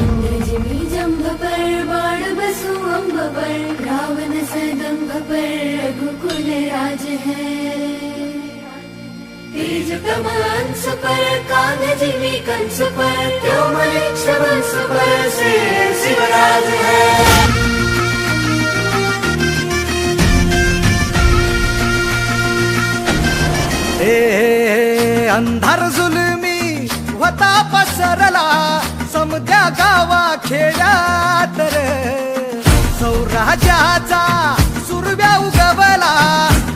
इंद्रजिमी जंभ पर बाण बसु अम्ब पर से शिवराज पर अंधार जुलमी होता पसरला. समद्या गावा खेड्यात सौराज्याचा सुरव्या उगवला.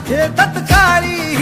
हे तत्काळी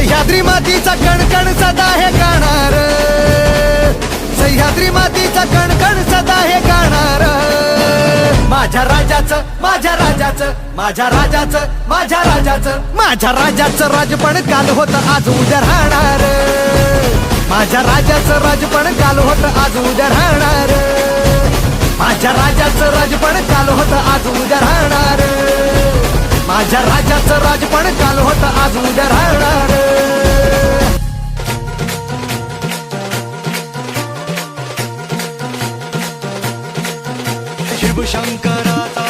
सह्याद्री मातीचा कणकण सदा हे गाणार सह्याद्री मातीचा कणकण सदा हे गाणार माझ्या राजाचं माझ्या राजाचं माझ्या राजाचं माझ्या राजाचं माझ्या राजाचं राजपण काल होत आज उद्या राहणार. माझ्या राजाचं राजपण काल होत आज उद्या राहणार. माझ्या राजाचं राजपण काल होत आज उद्या राहणार. माझ्या राजाचं राजपण काल होत आज उद्या राहणार. शिव शंकराचा